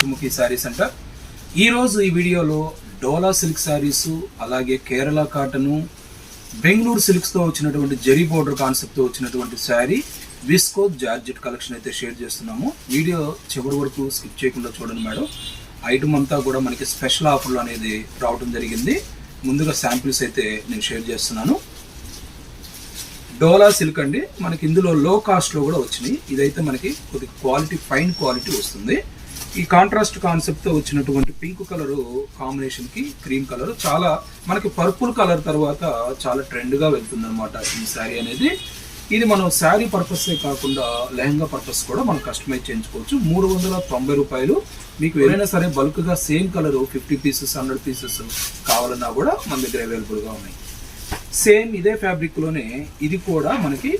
పంచముఖి శారీస్ అంటారు ఈరోజు ఈ వీడియోలో డోలా సిల్క్ శారీస్ అలాగే కేరళ కాటను బెంగళూరు సిల్క్స్తో వచ్చినటువంటి జరీ బోర్డర్ కాన్సెప్ట్తో వచ్చినటువంటి శారీ విస్కో జార్జెట్ కలెక్షన్ అయితే షేర్ చేస్తున్నాము. వీడియో చివరి వరకు స్కిప్ చేయకుండా చూడండి మేడం. ఐటమ్ అంతా కూడా మనకి స్పెషల్ ఆఫర్లు అనేది రావడం జరిగింది. ముందుగా శాంపిల్స్ అయితే నేను షేర్ చేస్తున్నాను. డోలా సిల్క్ అండి. మనకి ఇందులో లో కాస్ట్లో కూడా వచ్చినాయి. ఇదైతే మనకి కొద్దిగా క్వాలిటీ ఫైన్ క్వాలిటీ వస్తుంది. ఈ కాంట్రాస్ట్ కాన్సెప్ట్తో వచ్చినటువంటి పింక్ కలర్ కాంబినేషన్కి క్రీమ్ కలర్ చాలా మనకి పర్పుల్ కలర్ తర్వాత చాలా ట్రెండ్గా వెళ్తుంది అనమాట ఈ శారీ అనేది. ఇది మనం శారీ పర్పసే కాకుండా లెహంగా పర్పస్ కూడా మనం కస్టమైజ్ చేయించుకోవచ్చు. మూడు వందల తొంభై రూపాయలు మీకు ఏదైనా సరే బల్క్గా same colour fifty pieces hundred pieces కావాలన్నా కూడా మన దగ్గర అవైలబుల్గా ఉన్నాయి. సేమ్ ఇదే ఫ్యాబ్రిక్లోనే ఇది కూడా మనకి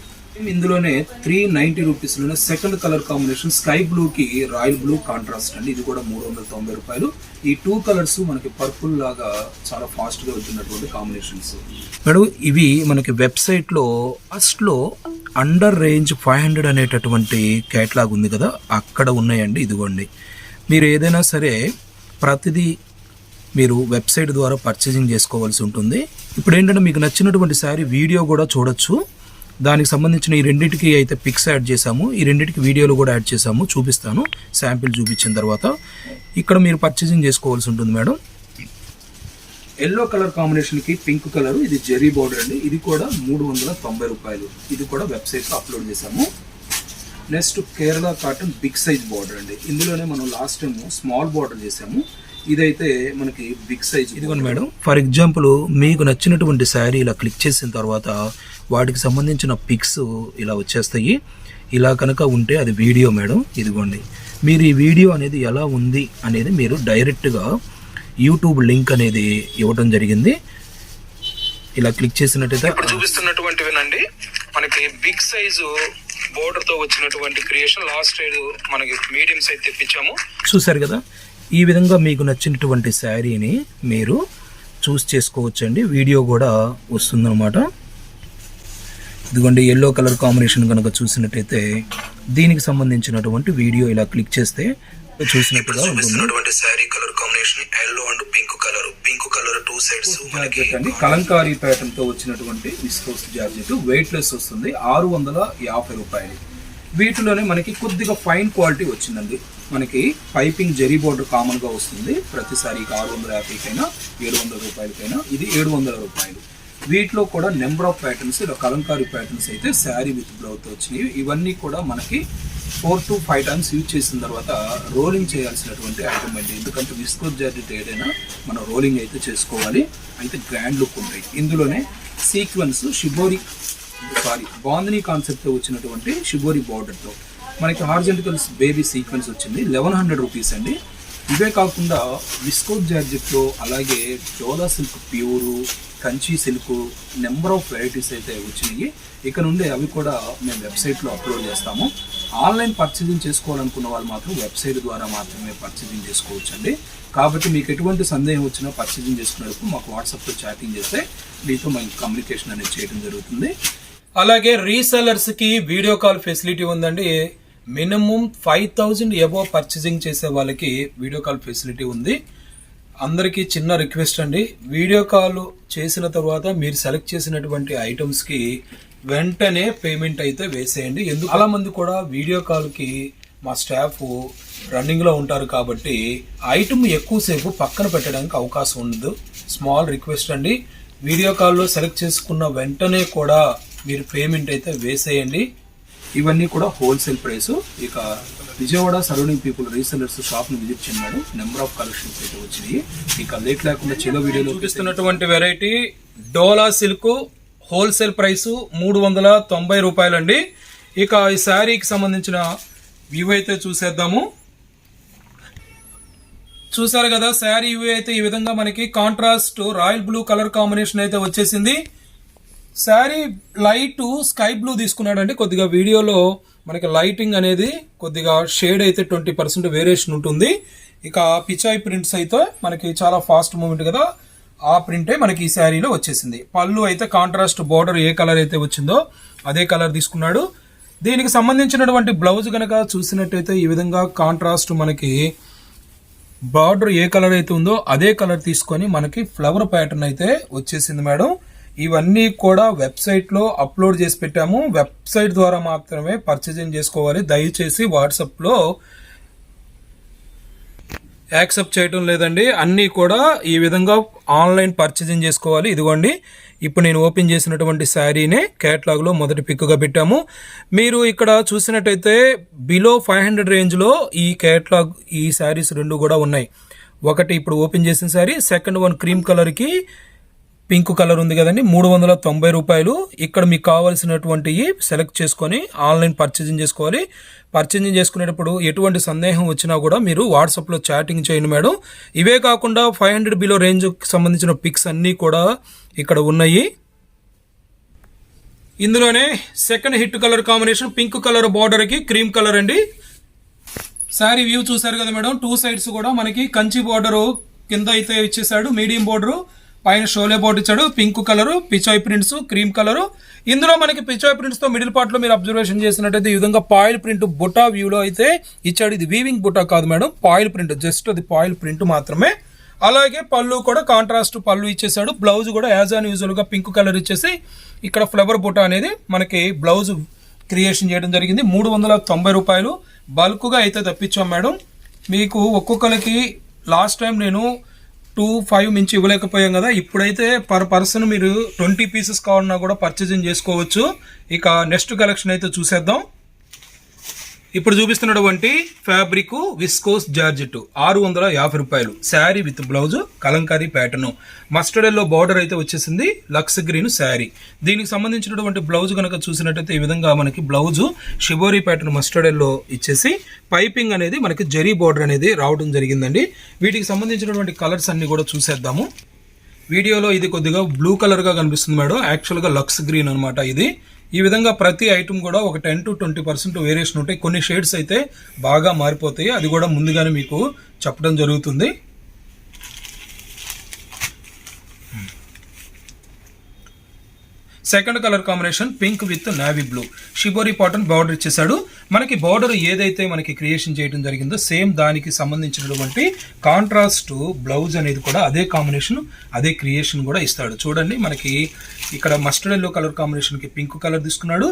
ఇందులోనే three ninety రూపీస్లోనే second colour combination sky blue కి రాయల్ బ్లూ కాంట్రాస్ట్ అండి. ఇది కూడా మూడు వందల తొంభై రూపాయలు. ఈ టూ కలర్స్ మనకి పర్పుల్ లాగా చాలా ఫాస్ట్గా వెళ్తున్నటువంటి కాంబినేషన్స్ మేడం ఇవి మనకి వెబ్సైట్లో ఫస్ట్లో అండర్ రేంజ్ ఫైవ్ హండ్రెడ్ అనేటటువంటి కేటలాగ్ ఉంది కదా అక్కడ ఉన్నాయండి ఇదిగోండి. మీరు ఏదైనా సరే ప్రతిదీ మీరు వెబ్సైట్ ద్వారా పర్చేసింగ్ చేసుకోవాల్సి ఉంటుంది. ఇప్పుడు ఏంటంటే మీకు నచ్చినటువంటి శారీ వీడియో కూడా చూడొచ్చు. దానికి సంబంధించిన ఈ రెండింటికి అయితే పిక్స్ యాడ్ చేసాము ఈ రెండింటికి వీడియోలు కూడా యాడ్ చేసాము చూపిస్తాను. శాంపిల్ చూపించిన తర్వాత ఇక్కడ మీరు పర్చేసింగ్ చేసుకోవాల్సి ఉంటుంది మేడం. ఎల్లో కలర్ కాంబినేషన్కి పింక్ కలర్ ఇది జెరీ బోర్డర్ అండి. ఇది కూడా మూడు వందల తొంభై రూపాయలు. ఇది కూడా వెబ్సైట్లో అప్లోడ్ చేసాము next Kerala cotton big size border అండి. ఇందులోనే మనం లాస్ట్ టైం స్మాల్ బార్డర్ చేసాము ఇదైతే మనకి బిగ్ సైజ్ ఇదిగోండి మేడం ఫర్ ఎగ్జాంపుల్ మీకు నచ్చినటువంటి శారీ ఇలా క్లిక్ చేసిన తర్వాత వాటికి సంబంధించిన పిక్స్ ఇలా వచ్చేస్తాయి. ఇలా కనుక ఉంటే అది వీడియో మేడం ఇదిగోండి. మీరు ఈ వీడియో అనేది ఎలా ఉంది అనేది మీరు డైరెక్ట్గా యూట్యూబ్ లింక్ అనేది ఇవ్వడం జరిగింది. ఇలా క్లిక్ చేసినట్టయితే ఇప్పుడు చూపిస్తున్నటువంటివేనండి. మనకి బిగ్ సైజు బోర్డర్తో వచ్చినటువంటి క్రియేషన్ లాస్ట్ సైడ్ మనకి మీడియం సైజ్ తెప్పించాము. చూసారు కదా? ఈ విధంగా మీకు నచ్చినటువంటి శారీని మీరు చూస్ చేసుకోవచ్చండి. వీడియో కూడా వస్తుందన్నమాట. ఇదిగోండి ఎల్లో కలర్ కాంబినేషన్ కనుక చూసినట్టయితే దీనికి సంబంధించినటువంటి వీడియో ఇలా క్లిక్ చేస్తే చూసినట్టుగా ఉంటుంది చూపిస్తున్నటువంటి sari colour combination yellow and pink colour pink colour two sides మనకి కలంకారీ ప్యాటర్న్తో వచ్చినటువంటి విస్కోస్ జార్జెట్ వెయిట్ లెస్ వస్తుంది. ఆరు వందల యాభై రూపాయలు. వీటిలోనే మనకి కొద్దిగా ఫైన్ క్వాలిటీ వచ్చిందండి. మనకి పైపింగ్ జరీ బోర్డర్ కామన్గా వస్తుంది. ప్రతిసారికి ఆరు వందల యాభైకైనా ఏడు వందల రూపాయలకైనా ఇది ఏడు వందల రూపాయలు. వీటిలో కూడా నెంబర్ ఆఫ్ ప్యాటర్న్స్ ఇలా కలంకారీ ప్యాటర్న్స్ అయితే శారీ విత్ బ్లౌజ్ వచ్చినాయి ఇవన్నీ కూడా మనకి four to five times use చేసిన తర్వాత రోలింగ్ చేయాల్సినటువంటి ఐటమ్ అండి. ఎందుకంటే విస్కోస్ జార్జెట్ ఏదైనా మనం రోలింగ్ అయితే చేసుకోవాలి. అయితే గ్రాండ్ లుక్ ఉంటాయి. ఇందులోనే సీక్వెన్స్ షిబోరి సారీ బాందిని కాన్సెప్ట్తో వచ్చినటువంటి షిబోరి బార్డర్తో. మనకి హార్జెంటికల్స్ బేబీ సీక్వెన్స్ వచ్చింది. లెవెన్ హండ్రెడ్ రూపీస్ అండి. ఇవే కాకుండా విస్కోస్ జార్జెట్లో అలాగే Dola silk pure Kanchi silk number of varieties అయితే వచ్చినాయి. ఇక నుండి అవి కూడా మేము వెబ్సైట్లో అప్లోడ్ చేస్తాము. ఆన్లైన్ పర్చేజింగ్ చేసుకోవాలనుకున్న వాళ్ళు మాత్రం వెబ్సైట్ ద్వారా మాత్రమే పర్చేజింగ్ చేసుకోవచ్చు అండి కాబట్టి మీకు ఎటువంటి సందేహం వచ్చినా పర్చేజింగ్ చేసుకున్నప్పుడు మాకు వాట్సాప్లో చాటింగ్ చేస్తే మీతో మేము కమ్యూనికేషన్ అనేది చేయడం జరుగుతుంది. అలాగే రీసెలర్స్కి వీడియో కాల్ ఫెసిలిటీ ఉందండి. Minimum five thousand above purchasing చేసే వాళ్ళకి వీడియో కాల్ ఫెసిలిటీ ఉంది. అందరికీ చిన్న రిక్వెస్ట్ అండి. వీడియో కాల్ చేసిన తర్వాత మీరు సెలెక్ట్ చేసినటువంటి ఐటమ్స్కి వెంటనే పేమెంట్ అయితే వేసేయండి. ఎందుకు? చాలా మంది కూడా వీడియో కాల్కి మా స్టాఫ్ రన్నింగ్లో ఉంటారు కాబట్టి ఐటమ్ ఎక్కువసేపు పక్కన పెట్టడానికి అవకాశం ఉండదు. స్మాల్ రిక్వెస్ట్ అండి. వీడియో కాల్లో సెలెక్ట్ చేసుకున్న వెంటనే కూడా మీరు పేమెంట్ అయితే వేసేయండి. ఇవన్నీ కూడా హోల్సేల్ ప్రైస్ ఇక విజయవాడ సరౌండింగ్ పీపుల్ రీసెలర్స్ షాప్ని విజిట్ చేయడం నెంబర్ ఆఫ్ కలెక్షన్స్ అయితే వచ్చినాయి. ఇక లేట్ లేకుండా చిన్న వీడియోలో చూపిస్తున్నటువంటి variety Dola silk wholesale price మూడు వందల తొంభై రూపాయలండి. ఇక ఈ శారీకి సంబంధించిన వ్యూ అయితే చూసేద్దాము. చూసారు కదా శారీ వ్యూ అయితే ఈ విధంగా మనకి contrast royal blue colour combination అయితే వచ్చేసింది. శారీ లైట్ స్కై బ్లూ తీసుకున్నాడండి. కొద్దిగా వీడియోలో మనకి లైటింగ్ అనేది కొద్దిగా షేడ్ అయితే ట్వంటీ పర్సెంట్ వేరియేషన్ ఉంటుంది. ఇక పిచాయ్ ప్రింట్స్ అయితే మనకి చాలా ఫాస్ట్ మూమెంట్ కదా. ఆ ప్రింటే మనకి ఈ శారీలో వచ్చేసింది. పళ్ళు అయితే కాంట్రాస్ట్ బార్డర్ ఏ కలర్ అయితే వచ్చిందో అదే కలర్ తీసుకున్నాడు. దీనికి సంబంధించినటువంటి బ్లౌజ్ కనుక చూసినట్టయితే ఈ విధంగా కాంట్రాస్ట్ మనకి బార్డర్ ఏ కలర్ అయితే ఉందో అదే కలర్ తీసుకొని మనకి ఫ్లవర్ ప్యాటర్న్ అయితే వచ్చేసింది మేడం. ఇవన్నీ కూడా వెబ్సైట్లో అప్లోడ్ చేసి పెట్టాము. వెబ్సైట్ ద్వారా మాత్రమే పర్చేజింగ్ చేసుకోవాలి. దయచేసి వాట్సాప్లో యాక్సెప్ట్ చేయటం లేదండి. అన్నీ కూడా ఈ విధంగా ఆన్లైన్ పర్చేజింగ్ చేసుకోవాలి. ఇదిగోండి ఇప్పుడు నేను ఓపెన్ చేసినటువంటి శారీనే క్యాట్లాగ్లో మొదటి పిక్గా పెట్టాము. మీరు ఇక్కడ చూసినట్టయితే బిలో ఫైవ్ హండ్రెడ్ రేంజ్లో ఈ క్యాట్లాగ్ ఈ శారీస్ రెండు కూడా ఉన్నాయి. ఒకటి ఇప్పుడు ఓపెన్ చేసిన శారీ సెకండ్ వన్ క్రీమ్ కలర్కి పింక్ కలర్ ఉంది కదండి. మూడు వందల తొంభై రూపాయలు. ఇక్కడ మీకు కావాల్సినటువంటివి సెలెక్ట్ చేసుకొని ఆన్లైన్ పర్చేజింగ్ చేసుకోవాలి. పర్చేజింగ్ చేసుకునేటప్పుడు ఎటువంటి సందేహం వచ్చినా కూడా మీరు వాట్సాప్లో చాటింగ్ చేయండి మేడం. ఇవే కాకుండా ఫైవ్ హండ్రెడ్ బిలో రేంజ్కి సంబంధించిన పిక్స్ అన్నీ కూడా ఇక్కడ ఉన్నాయి. ఇందులోనే second hit colour combination pink colour బార్డర్కి క్రీమ్ కలర్ అండి. శారీ వ్యూ చూసారు కదా మేడం. టూ సైడ్స్ కూడా మనకి కంచి బార్డరు కింద అయితే ఇచ్చేసాడు మీడియం బార్డరు. పైన షోలే బోర్డు ఇచ్చాడు. Pink colour Pichwai prints cream colour. ఇందులో మనకి పిచాయ్ ప్రింట్స్తో మిడిల్ పార్ట్లో మీరు అబ్జర్వేషన్ చేసినట్టయితే ఈ విధంగా పాయిల్ ప్రింట్ బుటా వ్యూలో అయితే ఇచ్చాడు. ఇది వీవింగ్ బుటా కాదు మేడం పాయిల్ ప్రింట్. జస్ట్ అది పాయిల్ ప్రింట్ మాత్రమే. అలాగే పళ్ళు కూడా కాంట్రాస్ట్ పళ్ళు ఇచ్చేసాడు బ్లౌజ్ కూడా యాజ్ ఆన్ యూజువల్గా పింక్ కలర్ ఇచ్చేసి ఇక్కడ ఫ్లవర్ బుటా అనేది మనకి బ్లౌజ్ క్రియేషన్ చేయడం జరిగింది. మూడు వందల తొంభై రూపాయలు బల్క్గా అయితే తప్పించాం మేడం. మీకు ఒక్కొక్కరికి లాస్ట్ టైం నేను టూ ఫైవ్ మించి ఇవ్వలేకపోయాం కదా. ఇప్పుడైతే పర్ పర్సన్ మీరు ట్వంటీ పీసెస్ కావాలన్నా కూడా పర్చేజింగ్ చేసుకోవచ్చు. ఇక నెక్స్ట్ కలెక్షన్ అయితే చూసేద్దాం. ఇప్పుడు చూపిస్తున్నటువంటి ఫ్యాబ్రిక్ విస్కోస్ జార్జెట్ ఆరు వందల యాభై రూపాయలు. Sari with blouse Kalamkari pattern. Mustard yellow border అయితే వచ్చేసింది లక్స్ గ్రీన్ శారీ. దీనికి సంబంధించినటువంటి బ్లౌజ్ కనుక చూసినట్టయితే ఈ విధంగా మనకి blouse shibori pattern mustard yellow ఇచ్చేసి పైపింగ్ అనేది మనకి జరీ బార్డర్ అనేది రావడం జరిగిందండి. వీటికి సంబంధించినటువంటి కలర్స్ అన్ని కూడా చూసేద్దాము. వీడియోలో ఇది కొద్దిగా బ్లూ కలర్గా కనిపిస్తుంది మేడం. యాక్చువల్గా లక్స్ గ్రీన్ అనమాట ఇది. ఈ విధంగా ప్రతి ఐటమ్ కూడా ఒక ten to twenty percent variation ఉంటాయి. కొన్ని షేడ్స్ అయితే బాగా మారిపోతాయి. అది కూడా ముందుగానే మీకు చెప్పడం జరుగుతుంది. Second colour combination pink with navy blue. Shibori pattern border ఇచ్చేసాడు మనకి బార్డర్ ఏదైతే మనకి క్రియేషన్ చేయడం జరిగిందో సేమ్ దానికి సంబంధించినటువంటి కాంట్రాస్ట్ బ్లౌజ్ అనేది కూడా అదే కాంబినేషన్ అదే క్రియేషన్ కూడా ఇస్తాడు. చూడండి మనకి ఇక్కడ మస్టర్డ్ ఎల్లో కలర్ కాంబినేషన్కి పింక్ కలర్ తీసుకున్నాడు.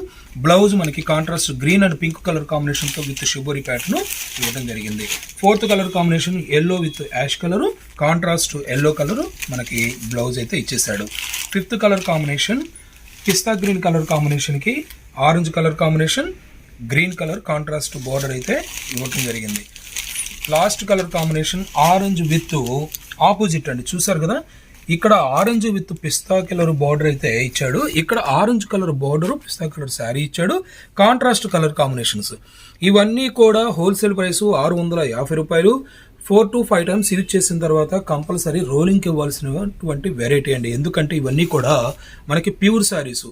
బ్లౌజ్ మనకి contrast green and pink colour కాంబినేషన్తో విత్ షిబోరి ప్యాటర్న్ ఇవ్వడం జరిగింది. Fourth colour combination yellow with ash colour contrast yellow colour మనకి బ్లౌజ్ అయితే ఇచ్చేసాడు fifth colour combination pista green colour కాంబినేషన్కి orange colour combination green colour contrast border అయితే ఇవ్వటం జరిగింది. Last colour combination orange with opposite అండి. చూసారు కదా? ఇక్కడ orange with pista colour border అయితే ఇచ్చాడు. ఇక్కడ orange colour border pista colour sari ఇచ్చాడు. కాంట్రాస్ట్ కలర్ కాంబినేషన్స్ ఇవన్నీ కూడా హోల్సేల్ ప్రైస్ ఆరు వందల యాభై రూపాయలు. Four to five times use చేసిన తర్వాత కంపల్సరీ రోలింగ్కి ఇవ్వాల్సినటువంటి వెరైటీ అండి. ఎందుకంటే ఇవన్నీ కూడా మనకి ప్యూర్ శారీస్.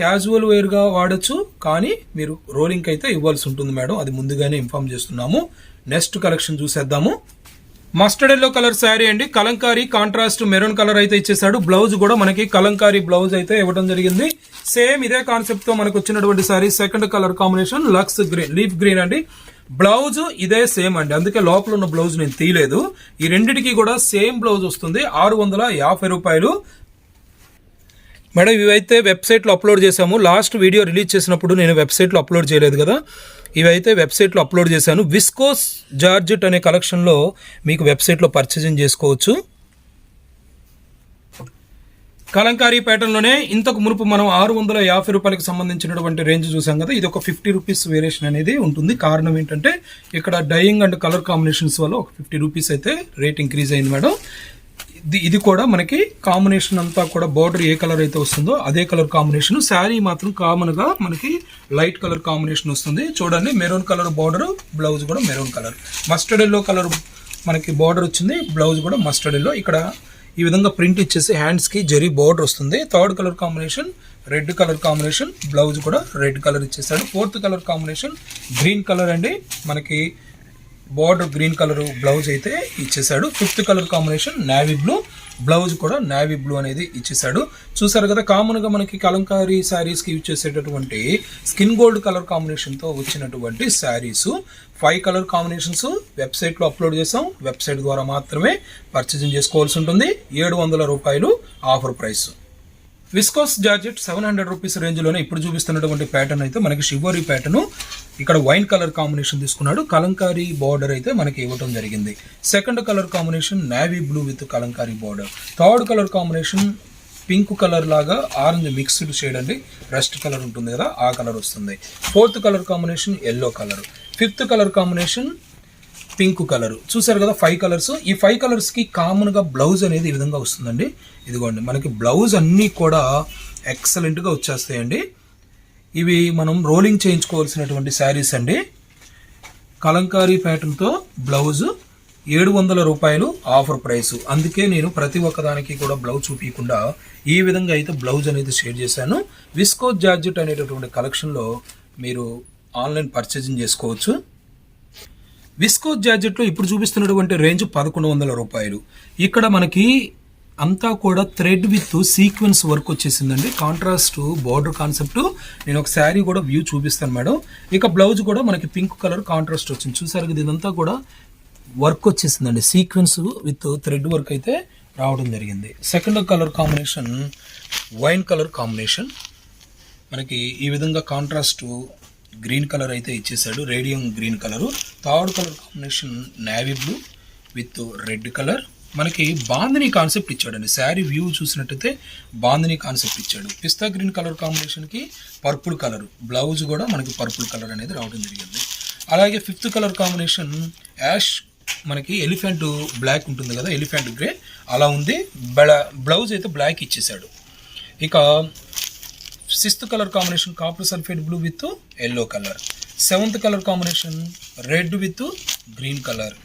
క్యాజువల్ వేర్గా వాడచ్చు కానీ మీరు రోలింగ్కి అయితే ఇవ్వాల్సి ఉంటుంది మేడం. అది ముందుగానే ఇన్ఫామ్ చేస్తున్నాము. నెక్స్ట్ కలెక్షన్ చూసేద్దాము. మస్టర్డ్ ఎల్లో కలర్ శారీ అండి. కలంకారీ కాంట్రాస్ట్ మెరూన్ కలర్ అయితే ఇచ్చేసాడు బ్లౌజ్ కూడా మనకి కలంకారీ బ్లౌజ్ అయితే ఇవ్వడం జరిగింది. సేమ్ ఇదే కాన్సెప్ట్తో మనకు వచ్చినటువంటి శారీ సెకండ్ కలర్ కాంబినేషన్ లక్స్ గ్రీన్ లీఫ్ గ్రీన్ అండి. బ్లౌజ్ ఇదే సేమ్ అండి. అందుకే లోపల ఉన్న బ్లౌజ్ నేను తీయలేదు. ఈ రెండిటికి కూడా సేమ్ బ్లౌజ్ వస్తుంది. ఆరు వందల యాభై రూపాయలు. మేడం ఇవైతే వెబ్సైట్లో అప్లోడ్ చేశాము. లాస్ట్ వీడియో రిలీజ్ చేసినప్పుడు నేను వెబ్సైట్లో అప్లోడ్ చేయలేదు కదా. ఇవైతే వెబ్సైట్లో అప్లోడ్ చేశాను. విస్కోస్ జార్జెట్ అనే కలెక్షన్లో మీకు వెబ్సైట్లో పర్చేజింగ్ చేసుకోవచ్చు. కలంకారీపేటలోనే ఇంతకు మునుపు మనం ఆరు వందల యాభై రూపాయలకు సంబంధించినటువంటి రేంజ్ చూసాం కదా ఇది ఒక ఫిఫ్టీ రూపీస్ వేరియేషన్ అనేది ఉంటుంది. కారణం ఏంటంటే ఇక్కడ డైయింగ్ అండ్ కలర్ కాంబినేషన్స్ వల్ల ఒక ఫిఫ్టీ రూపీస్ అయితే రేట్ ఇంక్రీజ్ అయింది మేడం. ఇది ఇది కూడా మనకి కాంబినేషన్ అంతా కూడా బార్డర్ ఏ కలర్ అయితే వస్తుందో అదే కలర్ కాంబినేషన్. శారీ మాత్రం కామన్గా మనకి లైట్ కలర్ కాంబినేషన్ వస్తుంది. చూడండి మెరూన్ కలర్ బార్డర్ బ్లౌజ్ కూడా maroon colour. Mustard yellow colour మనకి బార్డర్ వచ్చింది బ్లౌజ్ కూడా మస్టర్డ్ ఎల్లో. ఇక్కడ ఈ విధంగా ప్రింట్ ఇచ్చేసి హ్యాండ్స్కి జరీ బార్డర్ వస్తుంది. Third colour combination red colour combination blouse కూడా రెడ్ కలర్ ఇచ్చేసాడు. Fourth colour combination green colour అండి. మనకి బార్డర్ గ్రీన్ కలర్ బ్లౌజ్ అయితే ఇచ్చేసాడు fifth colour combination navy blue. Blouse కూడా నావీ బ్లూ అనేది ఇచ్చేసాడు చూసారు కదా కామన్గా మనకి కలంకారీ శారీస్కి యూజ్ చేసేటటువంటి స్కిన్ గోల్డ్ కలర్ కాంబినేషన్తో వచ్చినటువంటి శారీస్. ఫైవ్ కలర్ కాంబినేషన్స్ వెబ్సైట్లో అప్లోడ్ చేసాం వెబ్సైట్ ద్వారా మాత్రమే పర్చేసింగ్ చేసుకోవాల్సి ఉంటుంది. ఏడు వందల రూపాయలు offer price. Viscose georgette seven hundred rupees రేంజ్లోనే ఇప్పుడు చూపిస్తున్నటువంటి ప్యాటర్న్ అయితే మనకి షివోరీ ప్యాటర్ను ఇక్కడ వైన్ కలర్ కాంబినేషన్ తీసుకున్నాడు. కలంకారీ బార్డర్ అయితే మనకి ఇవ్వటం జరిగింది. Second colour combination navy blue with kalamkari border. Third colour combination pink colour లాగా ఆరెంజ్ మిక్స్డ్ షేడ్ అండి రెస్ట్ కలర్ ఉంటుంది కదా ఆ కలర్ వస్తుంది. Fourth colour combination yellow colour. Fifth colour combination pink colour. చూసారు కదా ఫైవ్ కలర్స్. ఈ five కలర్స్కి కామన్గా బ్లౌజ్ అనేది ఈ విధంగా వస్తుందండి. ఇదిగోండి మనకి బ్లౌజ్ అన్నీ కూడా ఎక్సలెంట్గా వచ్చేస్తాయండి. ఇవి మనం రోలింగ్ చేయించుకోవాల్సినటువంటి శారీస్ అండి. కలంకారీ ప్యాటర్న్తో బ్లౌజ్ ఏడు వందల రూపాయలు ఆఫర్ ప్రైస్ అందుకే నేను ప్రతి ఒక్కదానికి కూడా బ్లౌజ్ చూపించకుండా ఈ విధంగా అయితే బ్లౌజ్ అనేది షేర్ చేశాను. విస్కో జార్జెట్ అనేటటువంటి కలెక్షన్లో మీరు ఆన్లైన్ పర్చేజింగ్ చేసుకోవచ్చు. విస్కో జార్జెట్లో ఇప్పుడు చూపిస్తున్నటువంటి రేంజ్ పదకొండు వందల రూపాయలు. ఇక్కడ మనకి అంతా కూడా థ్రెడ్ విత్ సీక్వెన్స్ వర్క్ వచ్చేసిందండి. కాంట్రాస్ట్ బార్డర్ కాన్సెప్ట్ నేను ఒక శారీ కూడా వ్యూ చూపిస్తాను మేడం. ఇక బ్లౌజ్ కూడా మనకి పింక్ కలర్ కాంట్రాస్ట్ వచ్చింది. చూసారు కదా ఇదంతా కూడా వర్క్ వచ్చేసిందండి. సీక్వెన్స్ విత్ థ్రెడ్ వర్క్ అయితే రావడం జరిగింది. Second colour combination wine colour combination మనకి ఈ విధంగా కాంట్రాస్ట్ గ్రీన్ కలర్ అయితే ఇచ్చేసాడు radium green colour third colour combination navy blue with red colour మనకి బాందిని కాన్సెప్ట్ ఇచ్చాడండి. శారీ వ్యూ చూసినట్టయితే బాందిని కాన్సెప్ట్ ఇచ్చాడు. పిస్తా గ్రీన్ కలర్ కాంబినేషన్కి పర్పుల్ కలర్ బ్లౌజ్ కూడా మనకి పర్పుల్ కలర్ అనేది రావడం జరిగింది. అలాగే ఫిఫ్త్ కలర్ కాంబినేషన్ యాష్ మనకి ఎలిఫెంట్ బ్లాక్ ఉంటుంది కదా ఎలిఫెంట్ గ్రే అలా ఉంది. బ్లౌజ్ అయితే బ్లాక్ ఇచ్చేసాడు ఇక sixth colour combination copper sulphate blue with yellow colour seventh colour combination red with green colour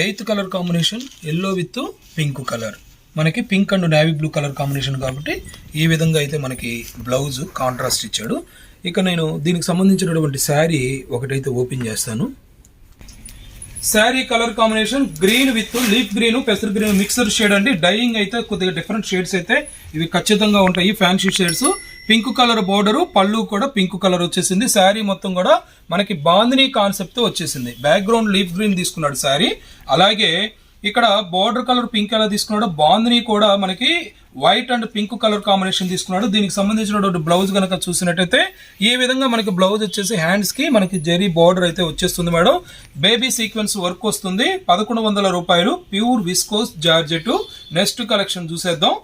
eighth colour combination yellow with pink colour. మనకి pink and navy blue colour combination కాబట్టి ఈ విధంగా అయితే మనకి blouse contrast ఇచ్చాడు. ఇక నేను దీనికి సంబంధించినటువంటి శారీ ఒకటైతే ఓపెన్ చేస్తాను. Sari colour combination green with leaf green పెసర్ green mixer shade అండి. డైయింగ్ అయితే కొద్దిగా డిఫరెంట్ షేడ్స్ అయితే ఇవి ఖచ్చితంగా ఉంటాయి. Fancy shades pink colour border పళ్ళు కూడా పింక్ కలర్ వచ్చేసింది. శారీ మొత్తం కూడా మనకి బాందిని కాన్సెప్ట్తో వచ్చేసింది. బ్యాక్గ్రౌండ్ లీఫ్ గ్రీన్ తీసుకున్నాడు శారీ. అలాగే ఇక్కడ బోర్డర్ కలర్ పింక్ ఎలా తీసుకున్నాడు బాందిని కూడా మనకి white and pink colour combination తీసుకున్నాడు. దీనికి సంబంధించినటువంటి బ్లౌజ్ కనుక చూసినట్టయితే ఈ విధంగా మనకి బ్లౌజ్ వచ్చేసి హ్యాండ్స్కి మనకి జెరీ బార్డర్ అయితే వచ్చేస్తుంది మేడం. బేబీ సీక్వెన్స్ వర్క్ వస్తుంది. పదకొండు వందల రూపాయలు pure viscose georgette. Next collection చూసేద్దాం.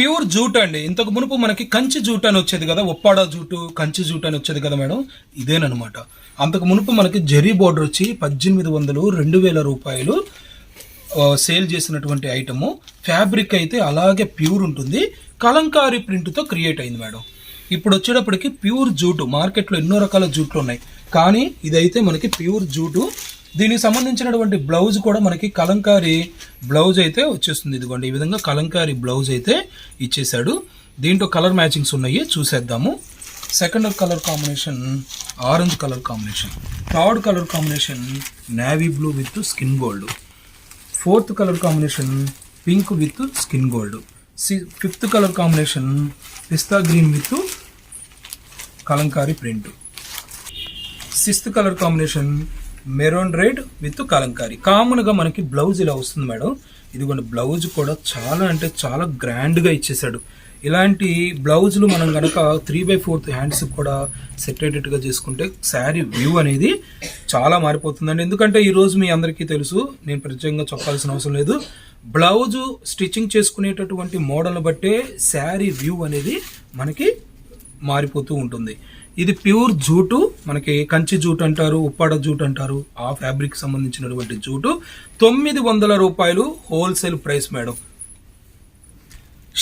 ప్యూర్ జూట్ అండి. ఇంతకు మునుపు మనకి కంచి జూట్ అని వచ్చేది కదా ఒప్పాడ జూటు కంచి జూట్ అని వచ్చేది కదా మేడం? ఇదేనమాట అంతకు మునుపు మనకి జెర్రీ బోర్డర్ వచ్చి పద్దెనిమిది వందలు రెండు వేల రూపాయలు సేల్ చేసినటువంటి ఐటము. ఫ్యాబ్రిక్ అయితే అలాగే ప్యూర్ ఉంటుంది. కలంకారీ ప్రింట్తో క్రియేట్ అయింది మేడం. ఇప్పుడు వచ్చేటప్పటికి ప్యూర్ జూటు మార్కెట్లో ఎన్నో రకాల జూట్లు ఉన్నాయి. కానీ ఇదైతే మనకి ప్యూర్ జూటు దీనికి సంబంధించినటువంటి బ్లౌజ్ కూడా మనకి కలంకారీ బ్లౌజ్ అయితే వచ్చేస్తుంది. ఇదిగోండి ఈ విధంగా కలంకారీ బ్లౌజ్ అయితే ఇచ్చేసాడు దీంట్లో కలర్ మ్యాచింగ్స్ ఉన్నాయి చూసేద్దాము. Second colour combination orange colour combination third colour combination navy blue with skin gold. Fourth colour combination pink with skin gold. C fifth colour combination pista green with kalamkari print. Sixth colour combination maroon red with kalamkari. కామన్గా మనకి blouse ఇలా వస్తుంది madam. ఇదిగోండి blouse కూడా చాలా అంటే చాలా గ్రాండ్గా ఇచ్చేసాడు ఇలాంటి బ్లౌజులు మనం కనుక త్రీ బై ఫోర్త్ హ్యాండ్స్ కూడా సెపరేటెడ్గా చేసుకుంటే శారీ వ్యూ అనేది చాలా మారిపోతుందండి. ఎందుకంటే ఈరోజు మీ అందరికీ తెలుసు నేను ప్రత్యేకంగా చెప్పాల్సిన అవసరం లేదు. బ్లౌజు స్టిచ్చింగ్ చేసుకునేటటువంటి మోడల్ని బట్టే శారీ వ్యూ అనేది మనకి మారిపోతూ ఉంటుంది. ఇది ప్యూర్ జూటు. మనకి కంచి జూట్ అంటారు ఉప్పాడ జూట్ అంటారు ఆ ఫ్యాబ్రిక్ సంబంధించినటువంటి జూటు. తొమ్మిది వందల రూపాయలు హోల్సేల్ ప్రైస్ మేడం.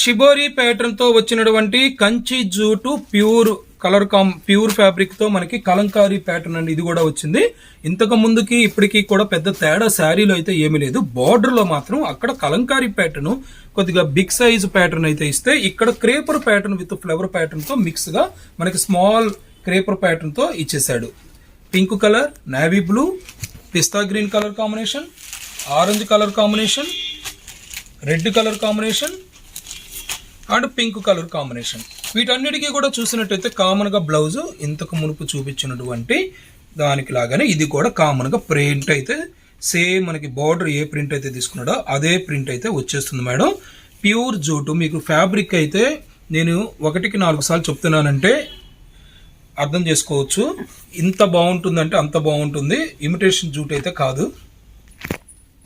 షిబోరి ప్యాటర్న్తో వచ్చినటువంటి Kanchi jute pure colour com pure ఫ్యాబ్రిక్తో మనకి కలంకారీ ప్యాటర్న్ అండి. ఇది కూడా వచ్చింది. ఇంతకు ముందుకి ఇప్పటికి కూడా పెద్ద తేడా శారీలో అయితే ఏమీ లేదు. బార్డర్లో మాత్రం అక్కడ కలంకారీ ప్యాటర్న్ కొద్దిగా బిగ్ సైజ్ ప్యాటర్న్ అయితే ఇస్తే ఇక్కడ క్రేపర్ ప్యాటర్న్ విత్ ఫ్లవర్ ప్యాటర్న్తో మిక్స్గా మనకి స్మాల్ క్రేపర్ ప్యాటర్న్తో ఇచ్చేసాడు pink colour navy blue pista green colour combination orange colour combination red colour combination and pink colour combination. వీటన్నిటికీ కూడా చూసినట్టయితే కామన్గా బ్లౌజ్ ఇంతకు మునుపు చూపించినటువంటి దానికి లాగానే ఇది కూడా కామన్గా ప్రింట్ అయితే సేమ్ మనకి బార్డర్ ఏ ప్రింట్ అయితే తీసుకున్నాడో అదే ప్రింట్ అయితే వచ్చేస్తుంది మేడం. ప్యూర్ జూటు మీకు ఫ్యాబ్రిక్ అయితే నేను ఒకటికి నాలుగు సార్లు చెప్తున్నానంటే అర్థం చేసుకోవచ్చు. ఇంత బాగుంటుందంటే అంత బాగుంటుంది. ఇమిటేషన్ జూట్ అయితే కాదు.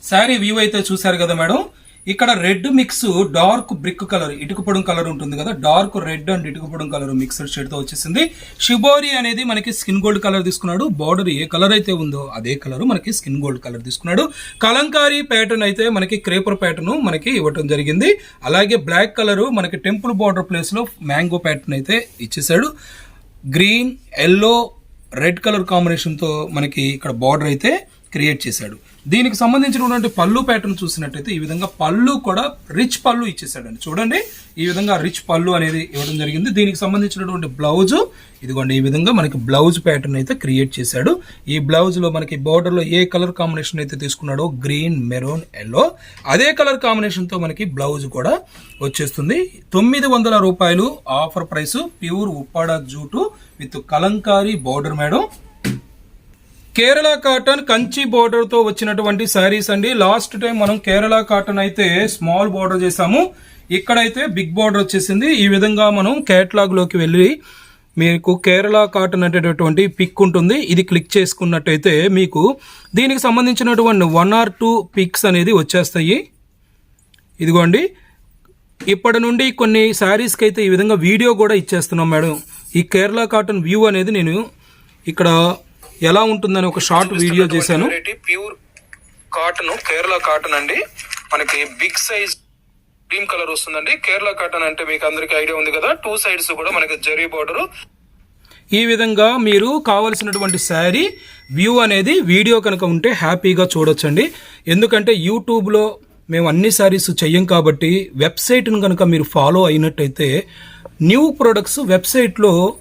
శారీ వ్యూ అయితే చూసారు కదా మేడం. ఇక్కడ red mix dark brick colour ఇటుకపొడం colour ఉంటుంది కదా. డార్క్ రెడ్ అండ్ ఇటుకపొడం కలర్ మిక్సర్ షెడ్తో వచ్చేసింది. షిబోరి అనేది మనకి స్కిన్ గోల్డ్ కలర్ తీసుకున్నాడు. బార్డర్ ఏ కలర్ అయితే ఉందో అదే కలర్ మనకి స్కిన్ గోల్డ్ కలర్ తీసుకున్నాడు. కలంకారీ ప్యాటర్న్ అయితే మనకి క్రేపర్ ప్యాటర్న్ మనకి ఇవ్వటం జరిగింది. అలాగే బ్లాక్ కలర్ మనకి టెంపుల్ బార్డర్ ప్లేస్లో మ్యాంగో ప్యాటర్న్ అయితే ఇచ్చేసాడు గ్రీన్ ఎల్లో రెడ్ కలర్ కాంబినేషన్తో మనకి ఇక్కడ బార్డర్ అయితే క్రియేట్ చేశాడు. దీనికి సంబంధించినటువంటి పళ్ళు ప్యాటర్న్ చూసినట్టయితే ఈ విధంగా పళ్ళు కూడా రిచ్ పళ్ళు ఇచ్చేసాడండి చూడండి ఈ విధంగా రిచ్ పళ్ళు అనేది ఇవ్వడం జరిగింది. దీనికి సంబంధించినటువంటి బ్లౌజ్ ఇదిగోండి ఈ విధంగా మనకి బ్లౌజ్ ప్యాటర్న్ అయితే క్రియేట్ చేశాడు. ఈ బ్లౌజ్లో మనకి బార్డర్లో ఏ కలర్ కాంబినేషన్ అయితే తీసుకున్నాడో గ్రీన్ మెరూన్ ఎల్లో అదే కలర్ కాంబినేషన్తో మనకి బ్లౌజ్ కూడా వచ్చేస్తుంది. తొమ్మిది వందల రూపాయలు offer price pure Uppada jute with kalamkari border madam. Kerala cotton Kanchi బోర్డర్తో వచ్చినటువంటి శారీస్ అండి. లాస్ట్ టైం మనం కేరళ కాటన్ అయితే స్మాల్ బోర్డర్ చేసాము ఇక్కడైతే బిగ్ బోర్డర్ వచ్చేసింది. ఈ విధంగా మనం కేటలాగ్లోకి వెళ్ళి మీకు కేరళ కాటన్ అనేటటువంటి పిక్ ఉంటుంది. ఇది క్లిక్ చేసుకున్నట్టయితే మీకు దీనికి సంబంధించినటువంటి వన్ ఆర్ టూ పిక్స్ అనేది వచ్చేస్తాయి. ఇదిగోండి. ఇప్పటి నుండి కొన్ని శారీస్కి అయితే ఈ విధంగా వీడియో కూడా ఇచ్చేస్తున్నాం మేడం. ఈ కేరళ కాటన్ వ్యూ అనేది నేను ఇక్కడ ఎలా ఉంటుందని ఒక షార్ట్ వీడియో చేశాను. ప్యూర్ కాటన్ కేరళ కాటన్ అండి. మనకి బిగ్ సైజ్ క్రీమ్ కలర్ వస్తుందండి. కేరళ కాటన్ అంటే మీకు అందరికి ఐడియా ఉంది కదా. టూ సైడ్స్ కూడా మనకి జరీ బార్డర్ ఈ విధంగా మీరు కావలసినటువంటి శారీ వ్యూ అనేది వీడియో కనుక ఉంటే హ్యాపీగా చూడొచ్చండి. ఎందుకంటే యూట్యూబ్లో మేము అన్ని శారీస్ చెయ్యం కాబట్టి వెబ్సైట్ను కనుక మీరు ఫాలో అయినట్టయితే న్యూ ప్రొడక్ట్స్ వెబ్సైట్లో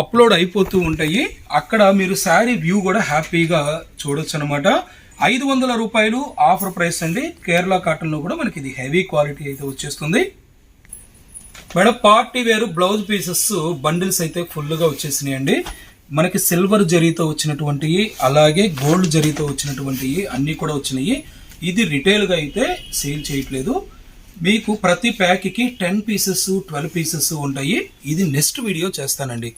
అప్లోడ్ అయిపోతూ ఉంటాయి. అక్కడ మీరు శారీ వ్యూ కూడా హ్యాపీగా చూడొచ్చు అనమాట ఐదు వందల రూపాయలు ఆఫర్ ప్రైస్ అండి. కేరళ కాటన్లో కూడా మనకి ఇది హెవీ క్వాలిటీ అయితే వచ్చేస్తుంది. మేడం పార్టీ వేరు బ్లౌజ్ పీసెస్ బండిల్స్ అయితే ఫుల్గా వచ్చేసినాయి అండి మనకి సిల్వర్ జరీతో వచ్చినటువంటివి అలాగే గోల్డ్ జరీతో వచ్చినటువంటివి అన్నీ కూడా వచ్చినాయి. ఇది రిటైల్గా అయితే సేల్ చేయట్లేదు. మీకు ప్రతి ప్యాక్కి టెన్ పీసెస్ ట్వెల్వ్ పీసెస్ ఉంటాయి. ఇది నెక్స్ట్ వీడియో చేస్తానండి.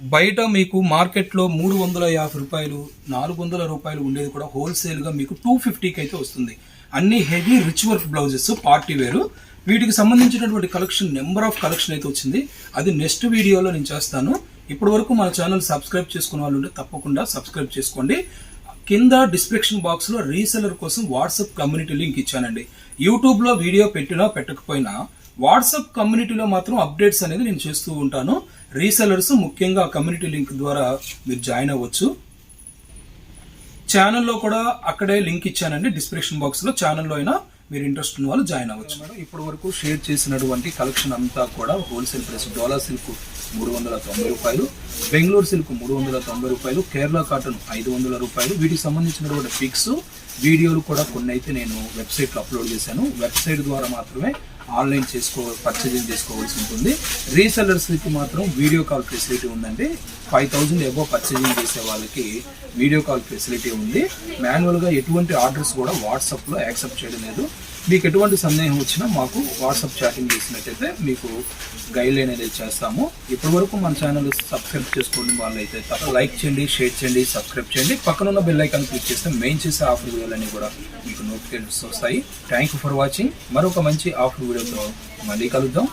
బయట మీకు మార్కెట్లో మూడు వందల యాభై రూపాయలు నాలుగు వందల రూపాయలు ఉండేది కూడా హోల్సేల్గా మీకు టూ ఫిఫ్టీకి అయితే వస్తుంది. అన్ని heavy rich work blouses party వేరు వీటికి సంబంధించినటువంటి కలెక్షన్ నెంబర్ ఆఫ్ కలెక్షన్ అయితే వచ్చింది. అది నెక్స్ట్ వీడియోలో నేను చేస్తాను. ఇప్పటి వరకు మన ఛానల్ సబ్స్క్రైబ్ చేసుకున్న వాళ్ళు ఉంటే తప్పకుండా సబ్స్క్రైబ్ చేసుకోండి. కింద డిస్క్రిప్షన్ బాక్స్లో రీసెలర్ కోసం వాట్సాప్ కమ్యూనిటీ లింక్ ఇచ్చానండి. యూట్యూబ్లో వీడియో పెట్టినా పెట్టకపోయినా వాట్సాప్ కమ్యూనిటీలో మాత్రం అప్డేట్స్ అనేది నేను చేస్తూ ఉంటాను. రీసెలర్స్ ముఖ్యంగా కమ్యూనిటీ లింక్ ద్వారా మీరు జాయిన్ అవ్వచ్చు. ఛానల్లో కూడా అక్కడే లింక్ ఇచ్చానండి డిస్క్రిప్షన్ బాక్స్లో. ఛానల్లో అయినా మీరు ఇంట్రెస్ట్ ఉన్న వాళ్ళు జాయిన్ అవ్వచ్చు. మేడం ఇప్పటి వరకు షేర్ చేసినటువంటి కలెక్షన్ అంతా కూడా హోల్సేల్ ప్రైస్ డోలా సిల్క్ మూడు వందల తొంభై రూపాయలు బెంగళూరు సిల్క్ మూడు వందల తొంభై రూపాయలు కేరళ కాటన్ ఐదు వందల రూపాయలు. వీటికి సంబంధించినటువంటి పిక్స్ వీడియోలు కూడా కొన్ని అయితే నేను వెబ్సైట్లో అప్లోడ్ చేశాను. వెబ్సైట్ ద్వారా మాత్రమే ఆన్లైన్ చేసుకో పర్చేజింగ్ చేసుకోవాల్సి ఉంటుంది. రీసెల్లర్స్కి మాత్రం వీడియో కాల్ ఫెసిలిటీ ఉందండి. ఫైవ్ థౌజండ్ ఎబో పర్చేజింగ్ చేసే వాళ్ళకి వీడియో కాల్ ఫెసిలిటీ ఉంది. మాన్యువల్గా ఎటువంటి ఆర్డర్స్ కూడా వాట్సాప్లో యాక్సెప్ట్ చేయడం లేదు. మీకు ఎటువంటి సందేహం వచ్చినా మాకు వాట్సాప్ చాటింగ్ చేసినట్టయితే మీకు గైడ్ అనేది చేస్తాము. ఇప్పటి వరకు మన ఛానల్ సబ్స్క్రైబ్ చేసుకోండి వాళ్ళైతే తప్ప లైక్ చేయండి షేర్ చేయండి సబ్స్క్రైబ్ చేయండి. పక్కన ఉన్న బెల్ ఐకాన్ క్లిక్ చేస్తే మెయిన్ చేసే ఆఫర్ వీడియోలన్నీ కూడా మీకు నోటిఫికేషన్స్ వస్తాయి. థ్యాంక్ యూ ఫర్ వాచింగ్ మరొక మంచి ఆఫర్ వీడియోతో మళ్ళీ కలుద్దాం.